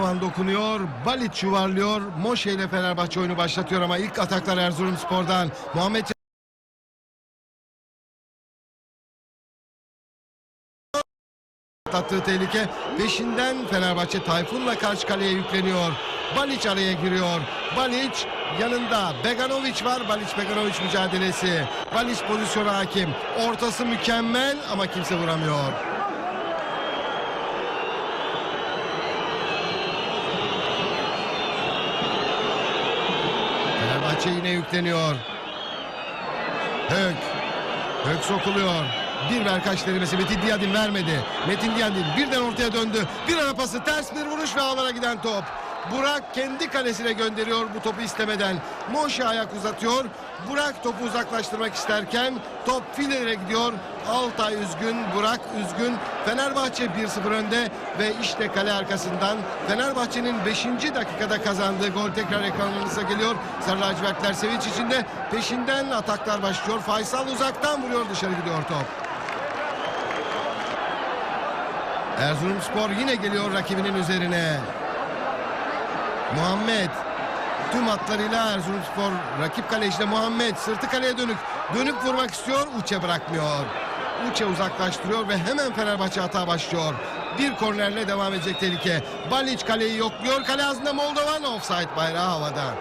Moldovan dokunuyor. Balic yuvarlıyor. Moşe ile Fenerbahçe oyunu başlatıyor ama ilk ataklar Erzurumspor'dan. Muhammed atlattığı tehlike peşinden Fenerbahçe Tayfun'la karşı kaleye yükleniyor. Balic araya giriyor. Balic yanında Beganovic var. Balic Beganovic mücadelesi. Balic pozisyona hakim. Ortası mükemmel ama kimse vuramıyor. Yine yükleniyor. Hök. Hök sokuluyor. Bir ver kaç denemesi Metin Diyadin vermedi. Metin Diyadin birden ortaya döndü. Bir ara pası ters bir vuruş ve ağlara giden top. Burak kendi kalesine gönderiyor bu topu istemeden. Moşe ayak uzatıyor. Burak topu uzaklaştırmak isterken top filelere gidiyor. Altay üzgün, Burak üzgün. Fenerbahçe 1-0 önde ve işte kale arkasından Fenerbahçe'nin 5. dakikada kazandığı gol tekrar ekranlarınıza geliyor. Sarı sevinç içinde. Peşinden ataklar başlıyor. Faysal uzaktan vuruyor dışarı gidiyor top. Erzurumspor yine geliyor rakibinin üzerine. Muhammed tüm hatlarıyla Erzurumspor rakip kalecide Muhammed sırtı kaleye dönük dönüp vurmak istiyor Uçe bırakmıyor. Uçe uzaklaştırıyor ve hemen Fenerbahçe hata başlıyor. Bir kornerle devam edecek tehlike. Balic kaleyi yokluyor. Kale ağzında Moldovan offside bayrağı havada.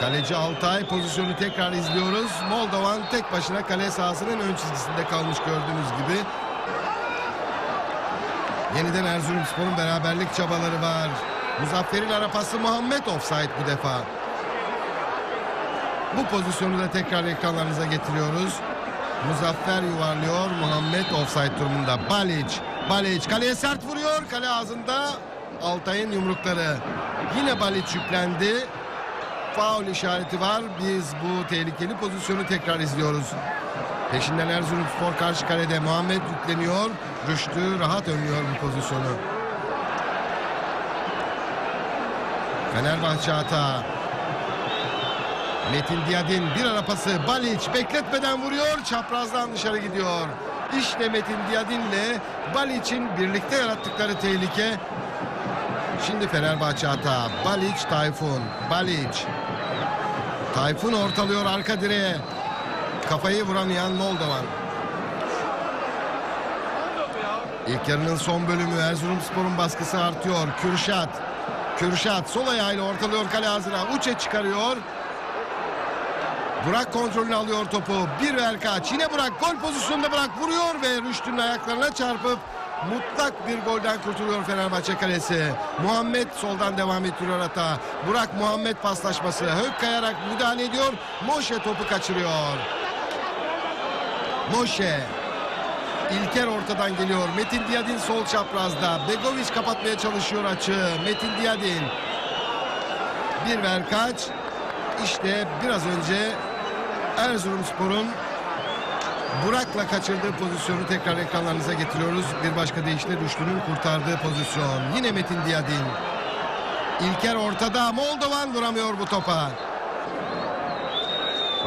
Kaleci Altay pozisyonu tekrar izliyoruz. Moldovan tek başına kale sahasının ön çizgisinde kalmış gördüğünüz gibi. Yeniden Erzurumspor'un beraberlik çabaları var. Muzaffer'in arapası Muhammed offside bu defa. Bu pozisyonu da tekrar ekranlarınıza getiriyoruz. Muzaffer yuvarlıyor. Muhammed offside durumunda. Balic. Balic kaleye sert vuruyor. Kale ağzında Altay'ın yumrukları. Yine Balic yüklendi. Faul işareti var. Biz bu tehlikeli pozisyonu tekrar izliyoruz. Peşinden Erzurumspor karşı kalede Muhammed yükleniyor. Rüştü rahat önlüyor bu pozisyonu. Fenerbahçe hata. Metin Diyadin bir ara pası. Balic bekletmeden vuruyor. Çaprazdan dışarı gidiyor. İşte Metin Diyadin'le Balic'in birlikte yarattıkları tehlike. Şimdi Fenerbahçe hata. Balic Tayfun. Balic. Tayfun ortalıyor arka direğe. Kafayı vuramayan Moldovan. İlk yarının son bölümü Erzurumspor'un baskısı artıyor. Kürşat. Kürşat sol ayağıyla ortalıyor kale ağzına. Uçe çıkarıyor. Burak kontrolünü alıyor topu. Bir ver kaç. Yine Burak gol pozisyonunda Burak vuruyor ve Rüştü'nün ayaklarına çarpıp mutlak bir golden kurtuluyor Fenerbahçe kalesi. Muhammed soldan devam ettiriyor hata. Burak Muhammed paslaşması. Hök kayarak müdahale ediyor. Moşe topu kaçırıyor. Moşe. İlker ortadan geliyor. Metin Diyadin sol çaprazda. Begoviç kapatmaya çalışıyor açığı. Metin Diyadin. Bir ver kaç. İşte biraz önce Erzurumspor'un Burak'la kaçırdığı pozisyonu tekrar ekranlarınıza getiriyoruz. Bir başka deyişle Rüştü'nün kurtardığı pozisyon. Yine Metin Diyadin. İlker ortada. Moldovan vuramıyor bu topa.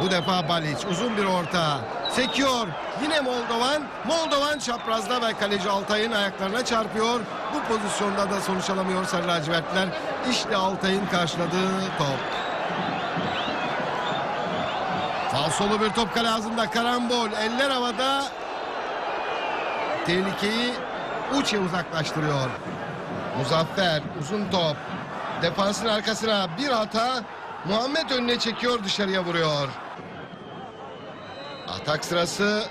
Bu defa Balic uzun bir orta. Sekiyor. Yine Moldovan. Moldovan çaprazda ve kaleci Altay'ın ayaklarına çarpıyor. Bu pozisyonda da sonuç alamıyor Sarı lacivertler. İşte Altay'ın karşıladığı top. Falsolu bir top kale ağzında karambol. Eller havada. Tehlikeyi Uçe uzaklaştırıyor. Muzaffer uzun top. Defansın arkasına bir hata. Muhammed önüne çekiyor dışarıya vuruyor. Atak sırası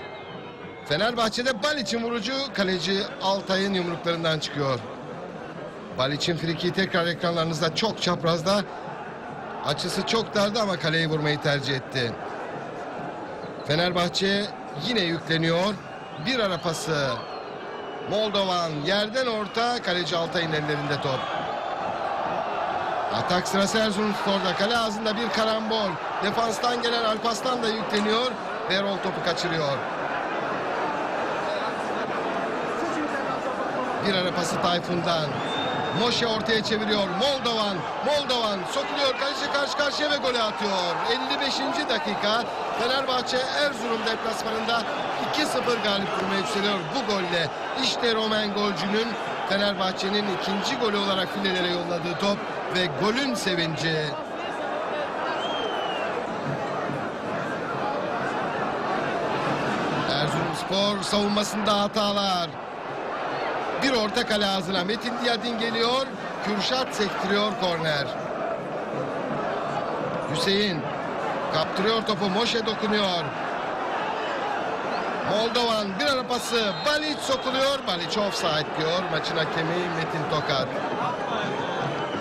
Fenerbahçe'de Balic'in vurucu kaleci Altay'ın yumruklarından çıkıyor. Balic'in friki tekrar ekranlarınızda çok çaprazda. Açısı çok dardı ama kaleyi vurmayı tercih etti. Fenerbahçe yine yükleniyor. Bir ara pası. Moldovan yerden orta kaleci Altay'ın ellerinde top. Atak sırası Erzurumspor'da. Kale ağzında bir karambol. Defanstan gelen Alpaslan da yükleniyor. Erol topu kaçırıyor. Bir ara pası Tayfun'dan. Moşe ortaya çeviriyor. Moldovan. Moldovan sokuluyor. Kaleci karşı karşıya ve golü atıyor. 55. dakika. Fenerbahçe Erzurum deplasmanında 2-0 galip durmaya yükseliyor bu golle. İşte Romen golcünün Fenerbahçe'nin ikinci golü olarak filelere yolladığı top ve golün sevinci. Erzurumspor savunmasında hatalar. Bir orta kale ağzına Metin Diyadin geliyor. Kürşat sektiriyor korner. Hüseyin kaptırıyor topu. Moşe dokunuyor. Moldovan bir ara pası. Balic sokuluyor. Balic offside diyor. Maçın hakemi Metin Tokat.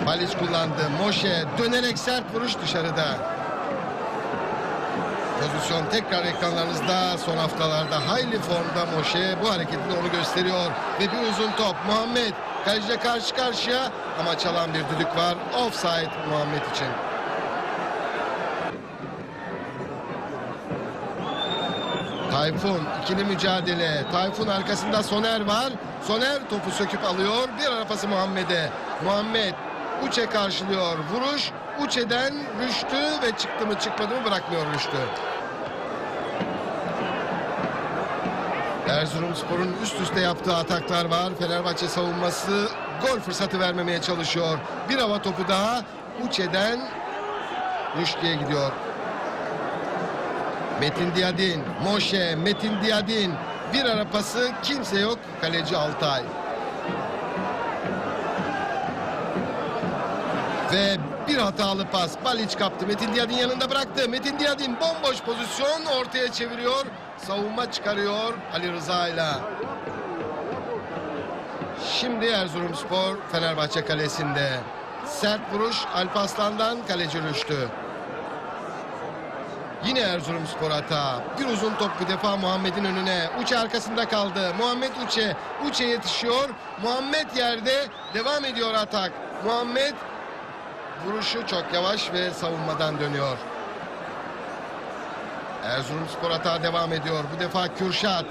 Balic kullandı. Moşe dönerek sert vuruş dışarıda. Pozisyon tekrar ekranlarınızda son haftalarda hayli formda Moşe bu hareketinde onu gösteriyor. Ve bir uzun top Muhammed kaleciyle karşı karşıya ama çalan bir düdük var. Offside Muhammed için. Tayfun ikili mücadele. Tayfun arkasında Soner var. Soner topu söküp alıyor. Bir arapası Muhammed'e. Muhammed Uçe karşılıyor. Vuruş Uçe'den Rüştü ve çıktı mı çıkmadı mı bırakmıyor Rüştü. Erzurumspor'un üst üste yaptığı ataklar var. Fenerbahçe savunması gol fırsatı vermemeye çalışıyor. Bir hava topu daha Uçe'den Rüştü'ye gidiyor. Metin Diyadin, Moşe, Metin Diyadin. Bir ara pası kimse yok. Kaleci Altay. Ve bir hatalı pas. Balic kaptı. Metin Diyadin yanında bıraktı. Metin Diyadin bomboş pozisyon ortaya çeviriyor. Savunma çıkarıyor Ali Rıza ile. Şimdi Erzurumspor Fenerbahçe kalesinde. Sert vuruş Alpaslan'dan kaleci Rüştü. Yine Erzurumspor hata. Bir uzun top bir defa Muhammed'in önüne. Uçe arkasında kaldı. Muhammed Uçe. Uçe yetişiyor. Muhammed yerde. Devam ediyor atak. Muhammed vuruşu çok yavaş ve savunmadan dönüyor. Erzurumspor hata devam ediyor. Bu defa Kürşat.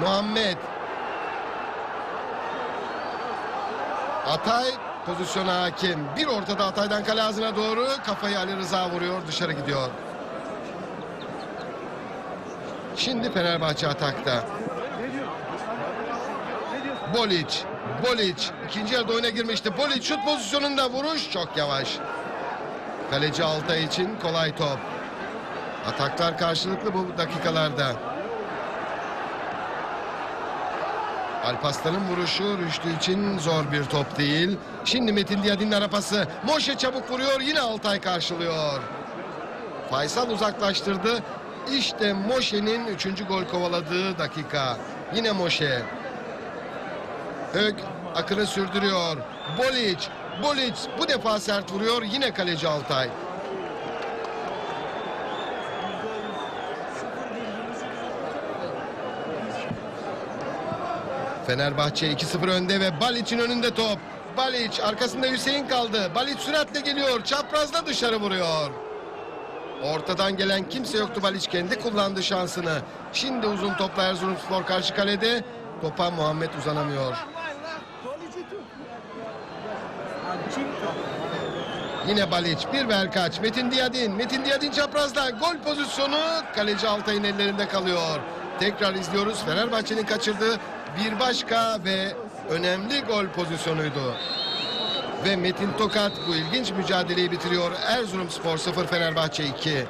Muhammed. Atay pozisyona hakim. Bir ortada Atay'dan kale ağzına doğru kafayı Ali Rıza vuruyor. Dışarı gidiyor. Şimdi Fenerbahçe atakta. Bolic. Bolic. ikinci yarıda oyuna girmişti. Bolic şut pozisyonunda vuruş çok yavaş. Kaleci Altay için kolay top. Ataklar karşılıklı bu dakikalarda. Alpaslan'ın vuruşu Rüştü için zor bir top değil. Şimdi Metin Diyadin'in arapası. Moşe çabuk vuruyor. Yine Altay karşılıyor. Faysal uzaklaştırdı. İşte Moşe'nin 3. gol kovaladığı dakika. Yine Moşe. Hök akını sürdürüyor. Bolic. Bolic bu defa sert vuruyor. Yine kaleci Altay. Fenerbahçe 2-0 önde ve Balic'in önünde top. Balic arkasında Hüseyin kaldı. Balic süratle geliyor. Çaprazda dışarı vuruyor. Ortadan gelen kimse yoktu Balic kendi kullandı şansını. Şimdi uzun topla Erzurumspor karşı kalede. Topa Muhammed uzanamıyor. Yine Balic bir ver kaç. Metin Diyadin. Metin Diyadin çaprazda. Gol pozisyonu kaleci Altay'ın ellerinde kalıyor. Tekrar izliyoruz. Fenerbahçe'nin kaçırdığı bir başka ve önemli gol pozisyonuydu. Ve Metin Tokat bu ilginç mücadeleyi bitiriyor. Erzurumspor 0 Fenerbahçe 2.